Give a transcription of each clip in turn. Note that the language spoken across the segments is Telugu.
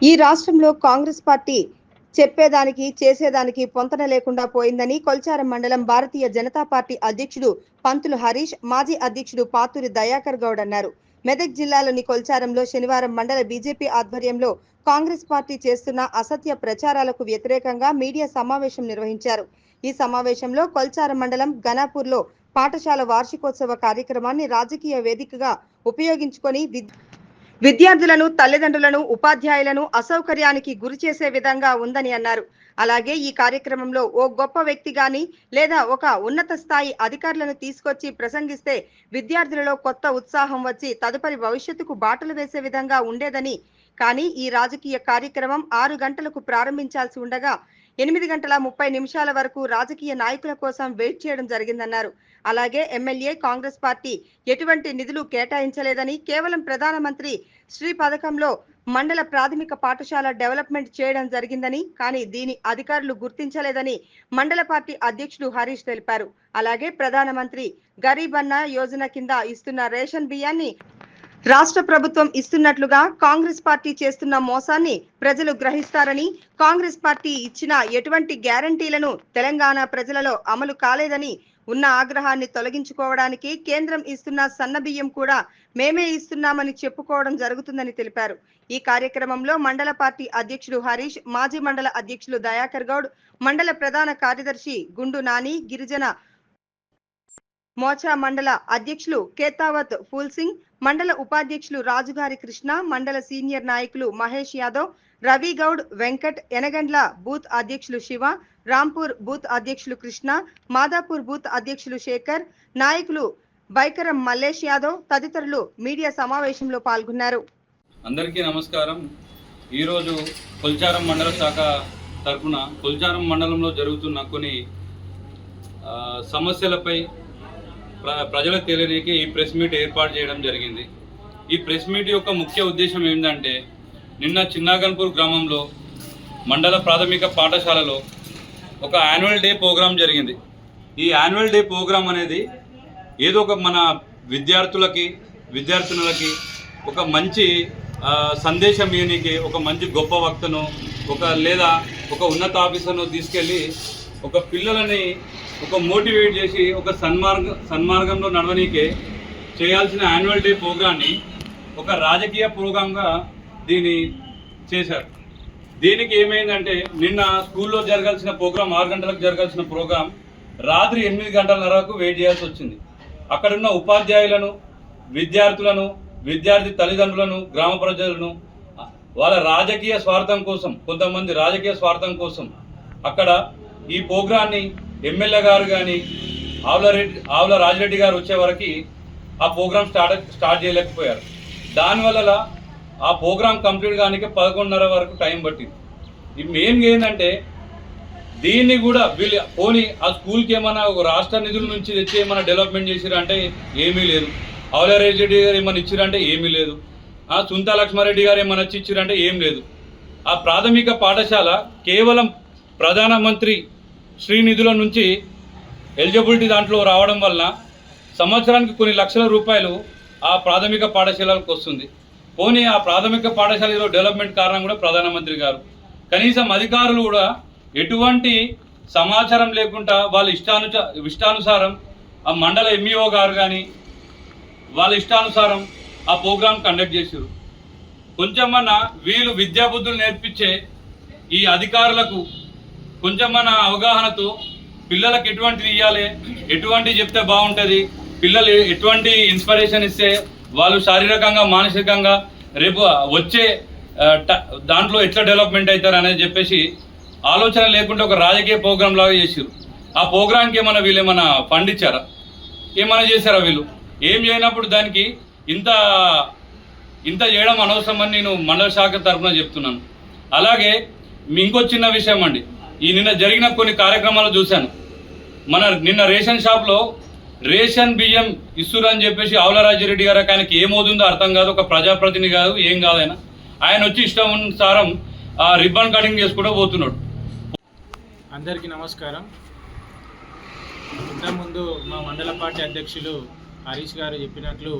ఈ రాష్ట్రంలో కాంగ్రెస్ పార్టీ చెప్పేదానికి చేసేదానికి పొంతన లేకుండా పోయిందని కొల్చారం మండలం భారతీయ జనతా పార్టీ అధ్యక్షుడు పంతులు హరీష్ మాజీ అధ్యక్షుడు పాతూరి దయాకర్ గౌడ్ అన్నారు. మెదక్ జిల్లాలోని కొల్చారంలో శనివారం మండల బీజేపీ ఆధ్వర్యంలో కాంగ్రెస్ పార్టీ చేస్తున్న అసత్య ప్రచారాలకు వ్యతిరేకంగా మీడియా సమావేశం నిర్వహించారు. ఈ సమావేశంలో కొల్చారం మండలం గనాపూర్లో పాఠశాల వార్షికోత్సవ కార్యక్రమాన్ని రాజకీయ వేదికగా ఉపయోగించుకొని విద్యార్థులను తల్లిదండ్రులను ఉపాధ్యాయులను అసౌకర్యానికి గురి చేసే విధంగా ఉందని అన్నారు. అలాగే ఈ కార్యక్రమంలో ఓ గొప్ప వ్యక్తి గాని లేదా ఒక ఉన్నత స్థాయి అధికారులను తీసుకొచ్చి ప్రసంగిస్తే విద్యార్థులలో కొత్త ఉత్సాహం వచ్చి తదుపరి భవిష్యత్తుకు బాటలు వేసే విధంగా ఉండేదని. కానీ ఈ రాజకీయ కార్యక్రమం ఆరు గంటలకు ప్రారంభించాల్సి ఉండగా ఎనిమిది గంటల ముప్పై నిమిషాల వరకు రాజకీయ నాయకుల కోసం వెయిట్ చేయడం జరిగిందన్నారు. అలాగే ఎమ్మెల్యే కాంగ్రెస్ పార్టీ ఎటువంటి నిధులు కేటాయించలేదని కేవలం ప్రధానమంత్రి శ్రీ పథకంలో మండల ప్రాథమిక పాఠశాల డెవలప్మెంట్ చేయడం జరిగిందని కానీ దీని అధికారులు గుర్తించలేదని మండల పార్టీ అధ్యక్షుడు హరీష్ తెలిపారు. అలాగే ప్రధానమంత్రి గరీబ్ అన్న యోజన కింద ఇస్తున్న రేషన్ బియ్యాన్ని రాష్ట్ర ప్రభుత్వం ఇస్తున్నట్లుగా కాంగ్రెస్ పార్టీ చేస్తున్న మోసాన్ని ప్రజలు గ్రహిస్తారని కాంగ్రెస్ పార్టీ ఇచ్చిన ఎటువంటి గ్యారంటీలను తెలంగాణ ప్రజలలో అమలు కాలేదని ఉన్న ఆగ్రహాన్ని తొలగించుకోవడానికి కేంద్రం ఇస్తున్న సన్న బియ్యం కూడా మేమే ఇస్తున్నామని చెప్పుకోవడం జరుగుతుందని తెలిపారు. ఈ కార్యక్రమంలో మండల పార్టీ అధ్యక్షుడు హరీష్ మాజీ మండల అధ్యక్షులు దయాకర్ గౌడ్ మండల ప్రధాన కార్యదర్శి గుండు నాని గిరిజన మోచా మండల అధ్యక్షులు కేతావత్ ఫూల్ సింగ్ మండల ఉపాధ్యక్షులు రాజుగారి కృష్ణ మండల సీనియర్ నాయకులు మహేష్ యాదవ్ రవి గౌడ్ వెంకట్ ఎనగండ్ల బూత్ అధ్యక్షులు శివ రాంపూర్ బూత్ అధ్యక్షులు కృష్ణ మాదాపూర్ బూత్ అధ్యక్షులు శేఖర్ నాయకులు బైకరం మల్లేష్ యాదవ్ తదితరులు మీడియా సమావేశంలో పాల్గొన్నారు. అందరికీ నమస్కారం. ఈరోజు కొల్చారం మండల శాఖ తరఫున కొల్చారం మండలంలో జరుగుతున్న కొన్ని సమస్యలపై ప్రజలకు తెలియడానికి ఈ ప్రెస్ మీట్ ఏర్పాటు చేయడం జరిగింది. ఈ ప్రెస్ మీట్ యొక్క ముఖ్య ఉద్దేశం ఏంటంటే నిన్న చిన్నాగన్పూర్ గ్రామంలో మండల ప్రాథమిక పాఠశాలలో ఒక యాన్యువల్ డే ప్రోగ్రాం జరిగింది. ఈ యాన్యువల్ డే ప్రోగ్రాం అనేది ఏదో ఒక మన విద్యార్థులకి విద్యార్థినులకి ఒక మంచి సందేశం ఇయనికి ఒక మంచి గొప్ప వక్తను ఒక లేదా ఒక ఉన్నత ఆఫీసర్ను తీసుకెళ్ళి ఒక పిల్లలని ఒక మోటివేట్ చేసి ఒక సన్మార్గ సన్మార్గంలో నడవనీకే చేయాల్సిన యాన్యువల్ డే ప్రోగ్రాన్ని ఒక రాజకీయ ప్రోగ్రాంగా దీన్ని చేశారు. దీనికి ఏమైందంటే నిన్న స్కూల్లో జరగాల్సిన ప్రోగ్రాం ఆరు గంటలకు జరగాల్సిన ప్రోగ్రాం రాత్రి ఎనిమిది గంటలన్నరకు వెయిట్ చేయాల్సి వచ్చింది. అక్కడున్న ఉపాధ్యాయులను విద్యార్థులను విద్యార్థి తల్లిదండ్రులను గ్రామ ప్రజలను వాళ్ళ రాజకీయ స్వార్థం కోసం కొంతమంది రాజకీయ స్వార్థం కోసం అక్కడ ఈ ప్రోగ్రాన్ని ఎమ్మెల్యే గారు కానీ ఆవుల రెడ్డి ఆవుల రాజిరెడ్డి గారు వచ్చే వరకు ఆ ప్రోగ్రామ్ స్టార్ట్ స్టార్ట్ చేయలేకపోయారు. దానివల్ల ఆ ప్రోగ్రామ్ కంప్లీట్ కానీ పదకొండున్నర వరకు టైం పట్టింది. ఇది మెయిన్ ఏంటంటే దీన్ని కూడా వీళ్ళు పోనీ ఆ స్కూల్కి ఏమైనా ఒక రాష్ట్ర నిధుల నుంచి తెచ్చి ఏమైనా డెవలప్మెంట్ చేసిరంటే ఏమీ లేదు. అవలారెడ్డి గారు ఏమైనా ఇచ్చిరంటే ఏమీ లేదు. ఆ సుంతా లక్ష్మారెడ్డి గారు ఏమైనా వచ్చి ఇచ్చిరంటే ఏం లేదు. ఆ ప్రాథమిక పాఠశాల కేవలం ప్రధానమంత్రి శ్రీనిధుల నుంచి ఎలిజిబిలిటీ దాంట్లో రావడం వలన సంవత్సరానికి కొన్ని లక్షల రూపాయలు ఆ ప్రాథమిక పాఠశాలకు వస్తుంది. పోనీ ఆ ప్రాథమిక పాఠశాలలో డెవలప్మెంట్ కారణం కూడా ప్రధానమంత్రి గారు. కనీసం అధికారులు కూడా ఎటువంటి సమాచారం లేకుండా వాళ్ళ ఇష్టానుచ ఇష్టానుసారం ఆ మండల ఎంఈఓ గారు కానీ వాళ్ళ ఇష్టానుసారం ఆ ప్రోగ్రామ్ కండక్ట్ చేశారు. కొంచెమన్నా వీళ్ళు విద్యాబుద్ధులు నేర్పించే ఈ అధికారులకు కొంచెం మన అవగాహనతో పిల్లలకు ఎటువంటిది ఇవ్వాలి ఎటువంటి చెప్తే బాగుంటుంది? పిల్లలు ఎటువంటి ఇన్స్పిరేషన్ ఇస్తే వాళ్ళు శారీరకంగా మానసికంగా రేపు వచ్చే దాంట్లో ఎట్లా డెవలప్మెంట్ అవుతారు అనేది చెప్పేసి ఆలోచన లేకుండా ఒక రాజకీయ ప్రోగ్రామ్ లాగా చేసారు ఆ ప్రోగ్రామ్కి ఏమైనా వీళ్ళు ఏమైనా ఫండ్ ఇచ్చారా? ఏమైనా చేశారా వీళ్ళు? ఏం చేయనప్పుడు దానికి ఇంత ఇంత చేయడం అనవసరం అని నేను మండల శాఖ తరఫున చెప్తున్నాను. అలాగే ఇంకో చిన్న విషయం అండి. ఈ నిన్న జరిగిన కొన్ని కార్యక్రమాలు చూశాను. మన నిన్న రేషన్ షాప్లో రేషన్ బియ్యం ఇస్తురు అని చెప్పేసి ఆవులరాజిరెడ్డి గారు ఆయనకి ఏమవుతుందో అర్థం కాదు ఒక ప్రజాప్రతినిధి కాదు ఏం కాదు ఆయన. ఆయన వచ్చి ఇష్టం అనుసారం ఆ రిబ్బన్ కటింగ్ చేసుకుంటూ పోతున్నాడు. అందరికీ నమస్కారం. ఇంతకుముందు మా మండల పార్టీ అధ్యక్షులు హరీష్ గారు చెప్పినట్లు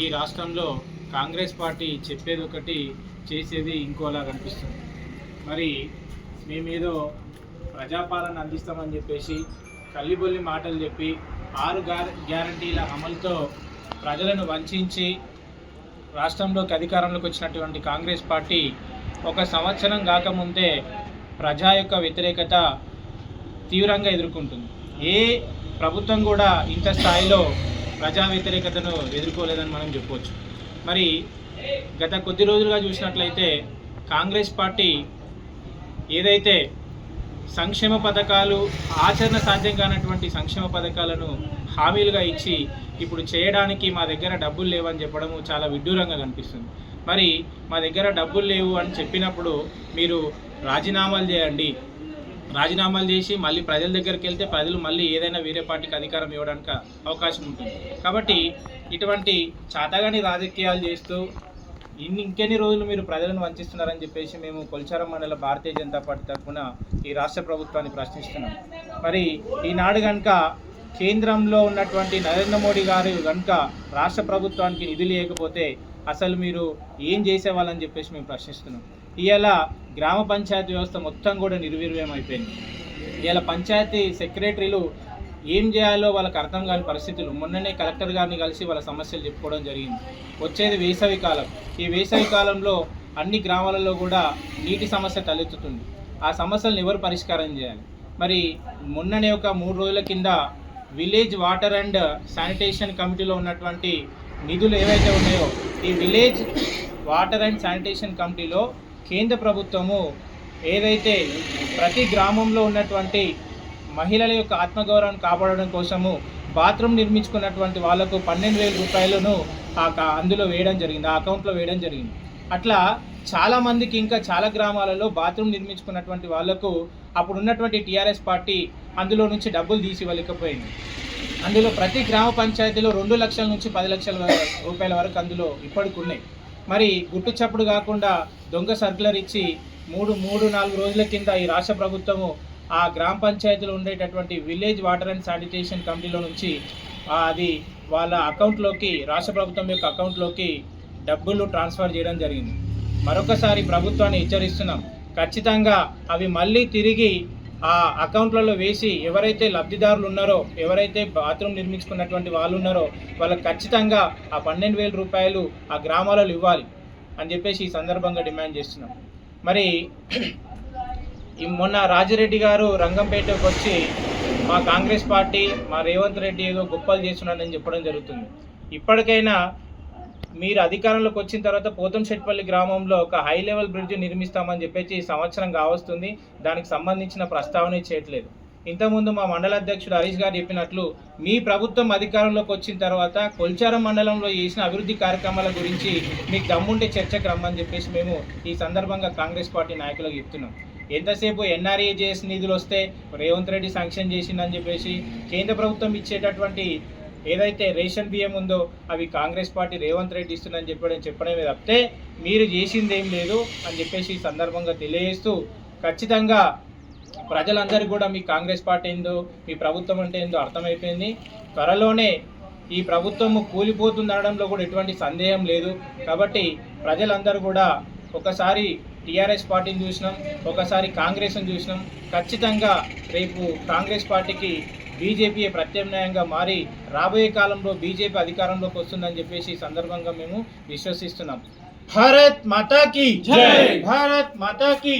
ఈ రాష్ట్రంలో కాంగ్రెస్ పార్టీ చెప్పేది ఒకటి చేసేది ఇంకోలా కనిపిస్తుంది మరి మేమేదో ప్రజాపాలన అందిస్తామని చెప్పేసి కల్లిబొల్లి మాటలు చెప్పి ఆరు గ్యారంటీల అమలుతో ప్రజలను వంచించి రాష్ట్రంలోకి అధికారంలోకి వచ్చినటువంటి కాంగ్రెస్ పార్టీ ఒక సంవత్సరం కాకముందే ప్రజా యొక్క వ్యతిరేకత తీవ్రంగా ఎదుర్కొంటుంది. ఏ ప్రభుత్వం కూడా ఇంత స్థాయిలో ప్రజా వ్యతిరేకతను ఎదుర్కోలేదని మనం చెప్పవచ్చు మరి గత కొద్ది రోజులుగా చూసినట్లయితే కాంగ్రెస్ పార్టీ ఏదైతే సంక్షేమ పథకాలు ఆచరణ సాధ్యం కానటువంటి సంక్షేమ పథకాలను హామీలుగా ఇచ్చి ఇప్పుడు చేయడానికి మా దగ్గర డబ్బులు లేవని చెప్పడము చాలా విడ్డూరంగా కనిపిస్తుంది. మరి మా దగ్గర డబ్బులు లేవు అని చెప్పినప్పుడు మీరు రాజీనామాలు చేయండి. రాజీనామాలు చేసి మళ్ళీ ప్రజల దగ్గరికి వెళ్తే ప్రజలు మళ్ళీ ఏదైనా వేరే పార్టీకి అధికారం ఇవ్వడానికి అవకాశం ఉంటుంది. కాబట్టి ఇటువంటి చాతగాని రాజకీయాలు చేస్తూ ఇన్ని ఇంకెన్ని రోజులు మీరు ప్రజలను వంచిస్తున్నారని చెప్పేసి మేము కొల్చారం మండల భారతీయ జనతా పార్టీ తరఫున ఈ రాష్ట్ర ప్రభుత్వాన్ని ప్రశ్నిస్తున్నాం. మరి ఈనాడు కనుక కేంద్రంలో ఉన్నటువంటి నరేంద్ర మోడీ గారు కనుక రాష్ట్ర ప్రభుత్వానికి నిధులు లేకపోతే అసలు మీరు ఏం చేసేవాళ్ళని చెప్పేసి మేము ప్రశ్నిస్తున్నాం. ఇవాళ గ్రామ పంచాయతీ వ్యవస్థ మొత్తం కూడా నిర్వీర్యం అయిపోయింది ఇవాళ పంచాయతీ సెక్రటరీలు ఏం చేయాలో వాళ్ళకి అర్థం కాని పరిస్థితులు. మొన్ననే కలెక్టర్ గారిని కలిసి వాళ్ళ సమస్యలు చెప్పుకోవడం జరిగింది. వచ్చేది వేసవి కాలం. ఈ వేసవి కాలంలో అన్ని గ్రామాలలో కూడా నీటి సమస్య తలెత్తుతుంది. ఆ సమస్యలను ఎవరు పరిష్కారం చేయాలి? మరి మొన్ననే ఒక మూడు రోజుల కింద విలేజ్ వాటర్ అండ్ శానిటేషన్ కమిటీలో ఉన్నటువంటి నిధులు ఏవైతే ఉన్నాయో ఈ విలేజ్ వాటర్ అండ్ శానిటేషన్ కమిటీలో కేంద్ర ప్రభుత్వము ఏదైతే ప్రతి గ్రామంలో ఉన్నటువంటి మహిళల యొక్క ఆత్మగౌరవాన్ని కాపాడడం కోసము బాత్రూమ్ నిర్మించుకున్నటువంటి వాళ్ళకు పన్నెండు వేల రూపాయలను ఆ అందులో వేయడం జరిగింది ఆ అకౌంట్లో వేయడం జరిగింది. అట్లా చాలా మందికి ఇంకా చాలా గ్రామాలలో బాత్రూమ్ నిర్మించుకున్నటువంటి వాళ్ళకు అప్పుడు ఉన్నటువంటి టీఆర్ఎస్ పార్టీ అందులో నుంచి డబ్బులు తీసి ఇవ్వలేకపోయింది అందులో ప్రతి గ్రామ పంచాయతీలో రెండు లక్షల నుంచి పది లక్షల రూపాయల వరకు అందులో ఇప్పటికి ఉన్నాయి. మరి గుట్టు చప్పుడు కాకుండా దొంగ సర్కులర్ ఇచ్చి మూడు మూడు నాలుగు రోజుల కింద ఈ రాష్ట్ర ప్రభుత్వము ఆ గ్రామ పంచాయతీలో ఉండేటటువంటి విలేజ్ వాటర్ అండ్ శానిటేషన్ కమిటీలో నుంచి అది వాళ్ళ అకౌంట్లోకి రాష్ట్ర ప్రభుత్వం యొక్క అకౌంట్లోకి డబ్బులు ట్రాన్స్ఫర్ చేయడం జరిగింది. మరొకసారి ప్రభుత్వాన్ని హెచ్చరిస్తున్నాం. ఖచ్చితంగా అవి మళ్ళీ తిరిగి ఆ అకౌంట్లలో వేసి ఎవరైతే లబ్ధిదారులు ఉన్నారో ఎవరైతే బాత్రూమ్ నిర్మించుకున్నటువంటి వాళ్ళు ఉన్నారో వాళ్ళకి ఖచ్చితంగా ఆ పన్నెండు వేల రూపాయలు ఆ గ్రామాలలో ఇవ్వాలి అని చెప్పేసి ఈ సందర్భంగా డిమాండ్ చేస్తున్నాం. మరి మొన్న రాజిరెడ్డి గారు రంగంపేటకు వచ్చి మా కాంగ్రెస్ పార్టీ మా రేవంత్ రెడ్డి ఏదో గొప్పలు చేస్తున్నాడని చెప్పడం జరుగుతుంది. ఇప్పటికైనా మీరు అధికారంలోకి వచ్చిన తర్వాత పోతంశెట్పల్లి గ్రామంలో ఒక హై లెవెల్ బ్రిడ్జ్ నిర్మిస్తామని చెప్పేసి ఈ సంవత్సరం కావస్తుంది. దానికి సంబంధించిన ప్రస్తావన చేయట్లేదు. ఇంతకుముందు మా మండల అధ్యక్షుడు హరీష్ గారు చెప్పినట్లు మీ ప్రభుత్వం అధికారంలోకి వచ్చిన తర్వాత కొల్చారం మండలంలో చేసిన అభివృద్ధి కార్యక్రమాల గురించి మీకు దమ్ముంటే చర్చకు రమ్మని చెప్పేసి మేము ఈ సందర్భంగా కాంగ్రెస్ పార్టీ నాయకులకు చెప్తున్నాం. ఎంతసేపు ఎన్ఆర్ఏజేఎస్ నిధులు వస్తే రేవంత్ రెడ్డి శాంక్షన్ చేసిందని చెప్పేసి కేంద్ర ప్రభుత్వం ఇచ్చేటటువంటి ఏదైతే రేషన్ బియ్యం ఉందో అవి కాంగ్రెస్ పార్టీ రేవంత్ రెడ్డి ఇస్తుందని చెప్పడం చెప్పడమే తప్పితే మీరు చేసింది ఏం లేదు అని చెప్పేసి సందర్భంగా తెలియజేస్తూ ఖచ్చితంగా ప్రజలందరికీ కూడా మీ కాంగ్రెస్ పార్టీ ఏందో మీ ప్రభుత్వం అంటే ఏందో అర్థమైపోయింది. త్వరలోనే ఈ ప్రభుత్వము కూలిపోతుంది అనడంలో కూడా ఎటువంటి సందేహం లేదు. కాబట్టి ప్రజలందరూ కూడా ఒకసారి టీఆర్ఎస్ పార్టీని చూసినాం ఒకసారి కాంగ్రెస్ని చూసినాం ఖచ్చితంగా రేపు కాంగ్రెస్ పార్టీకి బీజేపీ ప్రత్యామ్నాయంగా మారి రాబోయే కాలంలో బీజేపీ అధికారంలోకి వస్తుందని చెప్పేసి ఈ సందర్భంగా మేము విశ్వసిస్తున్నాం భారత్ మాతాకి! భారత్ మాతాకి!